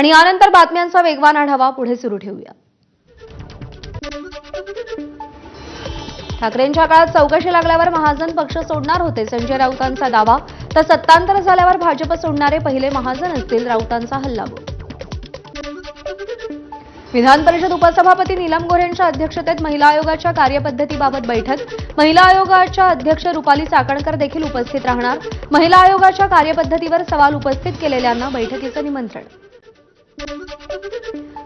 आणि यानंतर बातम्यांचा वेगवान आढावा पुढे सुरू ठेवूया. ठाकरेंच्या काळात चौकशी लागल्यावर महाजन पक्ष सोडणार होते संजय राऊतांचा दावा. तर सत्तांतर झाल्यावर भाजप सोडणारे पहिले महाजन असतील राऊतांचा हल्लाबोल विधान परिषद उपसभापती नीलम गोऱ्हेंच्या अध्यक्षतेत महिला आयोगाच्या कार्यपद्धतीबाबत बैठक. महिला आयोगाच्या अध्यक्ष रुपाली चाकणकर देखील उपस्थित राहणार. महिला आयोगाच्या कार्यपद्धतीवर सवाल उपस्थित केलेल्यांना बैठकीचं निमंत्रण.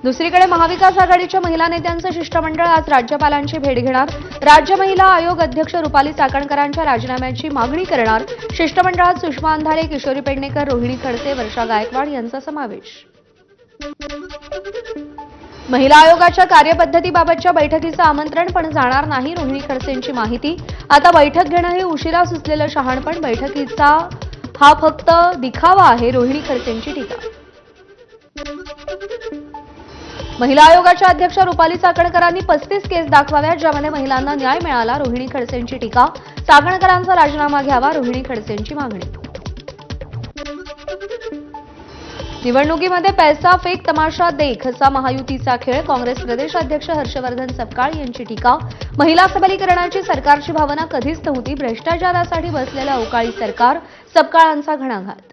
दुसरीकडे महाविकास आघाडीच्या महिला नेत्यांचं शिष्टमंडळ आज राज्यपालांची भेट घेणार. राज्य महिला आयोग अध्यक्ष रुपाली चाकणकरांच्या राजीनाम्याची मागणी करणार. शिष्टमंडळात सुषमा अंधारे किशोरी पेडणेकर रोहिणी खडसे वर्षा गायकवाड यांचा समावेश. महिला आयोगाच्या कार्यपद्धतीबाबतच्या बैठकीचं आमंत्रण पण जाणार नाही रोहिणी खडसेंची माहिती. आता बैठक घेणं हे उशिरा सुचलेलं शहाणपण. बैठकीचा हा फक्त दिखावा आहे रोहिणी खडसेंची टीका. महिला आयोगाच्या अध्यक्ष रुपाली चाकणकरांनी पस्तीस केस दाखवाव्यात ज्यामध्ये महिलांना न्याय मिळाला. रोहिणी खडसेंची टीका. चाकणकरांचा राजीनामा घ्यावा रोहिणी खडसेंची मागणी. निवडणुकीमध्ये पैसा फेक तमाशा देख असा महायुतीचा खेळ. काँग्रेस प्रदेशाध्यक्ष हर्षवर्धन सपकाळ यांची टीका. महिला सबलीकरणाची सरकारची भावना कधीच नव्हती. भ्रष्टाचारासाठी बसलेलं अवकाळी सरकार सपकाळांचा घणाघात.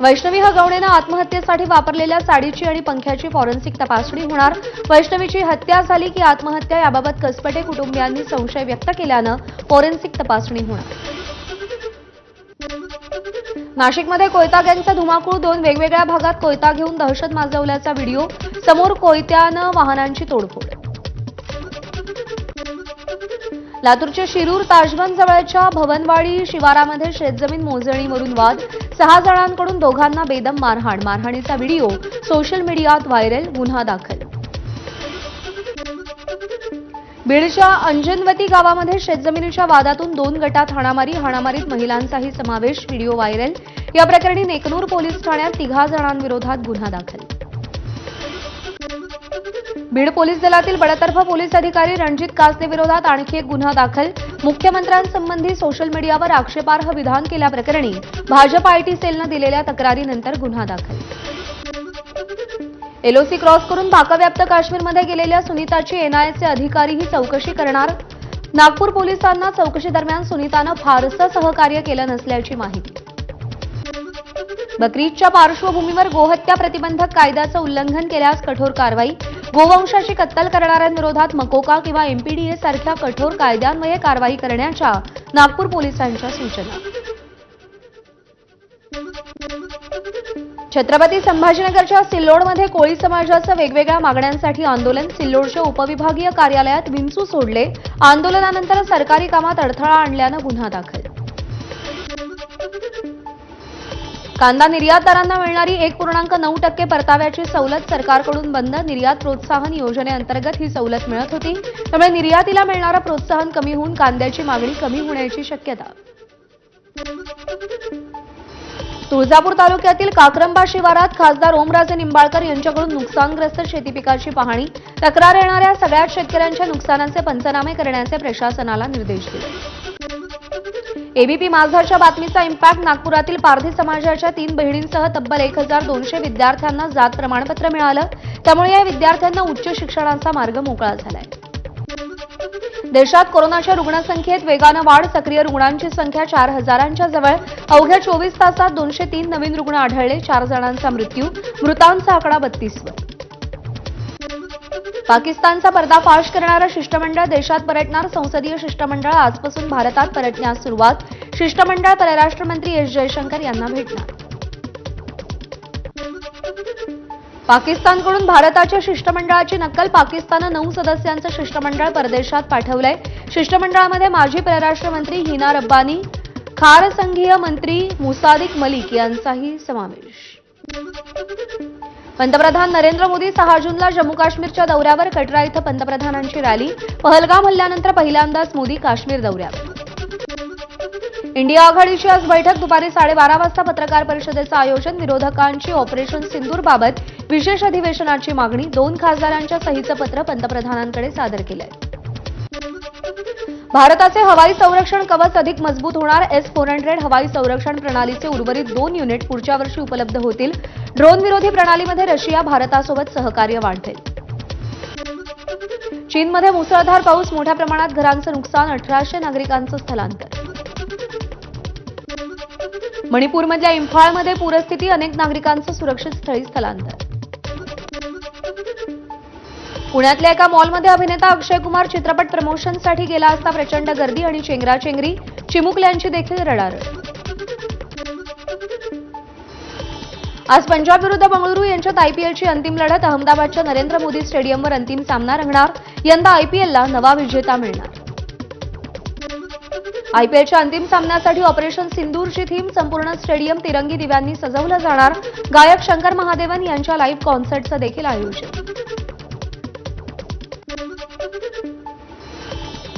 वैष्णवी हगवणेनं आत्महत्येसाठी वापरलेल्या साडीची आणि पंख्याची फॉरेन्सिक तपासणी होणार. वैष्णवीची हत्या झाली की आत्महत्या याबाबत कसपटे कुटुंबियांनी संशय व्यक्त केल्यानं फॉरेन्सिक तपासणी होणार. नाशिकमध्ये कोयता गँगचा धुमाकूळ दोन वेगवेगळ्या भागात कोयता घेऊन दहशत माजवल्याचा व्हिडिओ. समोर कोयत्यानं वाहनांची तोडफोड लातूरच्या शिरूर ताजबन जवळच्या भवनवाडी शिवारामध्ये शेतजमीन मोजणीवरून वाद. सहा जणांकडून दोघांना बेदम मारहाण. मारहाणीचा व्हिडिओ सोशल मीडियात व्हायरल गुन्हा दाखल. बीडच्या अंजनवती गावामध्ये शेतजमिनीच्या वादातून दोन गटात हाणामारी हाणामारीत महिलांचाही समावेश व्हिडिओ व्हायरल. या प्रकरणी नेकनूर पोलीस ठाण्यात तिघा जणांविरोधात गुन्हा दाखल. बीड पोलीस दलातील बडतर्फ पोलीस अधिकारी रणजित कासने विरोधात आणखी एक गुन्हा दाखल. मुख्यमंत्र्यांसंबंधी सोशल मीडियावर आक्षेपार्ह विधान केल्याप्रकरणी भाजप आयटी सेलनं दिलेल्या तक्रारीनंतर गुन्हा दाखल. एलओसी क्रॉस करून पाकव्याप्त काश्मीरमध्ये गेलेल्या सुनीताची एनआयएचे अधिकारीही चौकशी करणार. नागपूर पोलिसांना चौकशी दरम्यान सुनीतानं फारसं सहकार्य केलं नसल्याची माहिती. बकरीदच्या पार्श्वभूमीवर गोहत्या प्रतिबंधक कायद्याचं उल्लंघन केल्यास कठोर कारवाई. गोवंशाची कत्तल करणाऱ्यांविरोधात मकोका किंवा एमपीडीए सारख्या कठोर कायद्यान्वये कारवाई करण्याच्या नागपूर पोलिसांच्या सूचना. छत्रपती संभाजीनगरच्या सिल्लोडमध्ये कोळी समाजाचं वेगवेगळ्या मागण्यांसाठी आंदोलन सिल्लोडच्या उपविभागीय कार्यालयात विंचू सोडले. आंदोलनानंतर सरकारी कामात अडथळा आणल्यानं गुन्हा दाखल. कांदा निर्यातदारांना मिळणारी एक पूर्णांक नऊ टक्के परताव्याची सवलत सरकारकडून बंद. निर्यात प्रोत्साहन योजनेअंतर्गत ही सवलत मिळत होती. त्यामुळे निर्यातीला मिळणारं प्रोत्साहन कमी होऊन कांद्याची मागणी कमी होण्याची शक्यता. तुळजापूर तालुक्यातील काक्रंबा शिवारात खासदार ओमराजे निंबाळकर यांच्याकडून नुकसानग्रस्त शेती पिकाची पाहणी. तक्रार येणाऱ्या सगळ्याच शेतकऱ्यांच्या नुकसानाचे पंचनामे करण्याचे प्रशासनाला निर्देश दिले. एबीपी माझाच्या बातमीचा इम्पॅक्ट नागपुरातील पारधी समाजाच्या तीन बहिणींसह तब्बल एक हजार दोनशे विद्यार्थ्यांना जात प्रमाणपत्र मिळालं. त्यामुळे या विद्यार्थ्यांना उच्च शिक्षणाचा मार्ग मोकळा झालाय. देशात कोरोनाच्या रुग्णसंख्येत वेगानं वाढ सक्रिय रुग्णांची संख्या चार हजारांच्या जवळ. अवघ्या चोवीस तासात दोनशे तीन नवीन रुग्ण आढळले चार जणांचा मृत्यू. मृतांचा आकडा बत्तीसवर. पाकिस्तानचा पर्दाफाश करणारं शिष्टमंडळ देशात परतणार. संसदीय शिष्टमंडळ आजपासून भारतात परतण्यास सुरुवात. शिष्टमंडळ परराष्ट्र मंत्री एस जयशंकर यांना भेटणार. पाकिस्तानकडून भारताच्या शिष्टमंडळाची नक्कल पाकिस्ताननं नऊ सदस्यांचं शिष्टमंडळ परदेशात पाठवलंय. शिष्टमंडळामध्ये माजी परराष्ट्र मंत्री हिना रब्बानी खार संघीय मंत्री मुसादिक मलिक यांचाही समावेश. पंतप्रधान नरेंद्र मोदी सहा जूनला जम्मू काश्मीरच्या दौऱ्यावर कटरा इथं पंतप्रधानांची रॅली. पहलगाम हल्ल्यानंतर पहिल्यांदाच मोदी काश्मीर दौऱ्यावर. इंडिया आघाडीची आज बैठक दुपारी साडेबारा वाजता पत्रकार परिषदेचं आयोजन. विरोधकांची ऑपरेशन सिंदूरबाबत विशेष अधिवेशनाची मागणी. दोन खासदारांच्या सहीचं पत्र पंतप्रधानांकडे सादर केलंय. भारताचे हवाई संरक्षण कवच अधिक मजबूत होणार. एस फोर हंड्रेड हवाई संरक्षण प्रणालीचे उर्वरित दोन युनिट पुढच्या वर्षी उपलब्ध होतील. ड्रोन विरोधी प्रणालीमध्ये रशिया भारतासोबत सहकार्य वाढवेल. चीनमध्ये मुसळधार पाऊस मोठ्या प्रमाणात घरांचं नुकसान अठराशे नागरिकांचं स्थलांतर. मणिपूरमधल्या इम्फाळमध्ये पूरस्थिती अनेक नागरिकांचं सुरक्षित स्थळी स्थलांतर. पुण्यातल्या एका मॉलमध्ये अभिनेता अक्षय कुमार चित्रपट प्रमोशनसाठी गेला असता प्रचंड गर्दी आणि चेंगराचेंगरी चिमुकल्यांची देखील रडार. आज पंजाब विरुद्ध बंगळुरू यांच्यात आयपीएलची अंतिम लढत अहमदाबादच्या नरेंद्र मोदी स्टेडियमवर अंतिम सामना रंगणार यंदा आयपीएलला नवा विजेता मिळणार. आयपीएलच्या अंतिम सामन्यासाठी ऑपरेशन सिंदूरची थीम संपूर्ण स्टेडियम तिरंगी दिव्यांनी सजवलं जाणार गायक शंकर महादेवन यांच्या लाईव्ह कॉन्सर्टचं देखील आयोजन.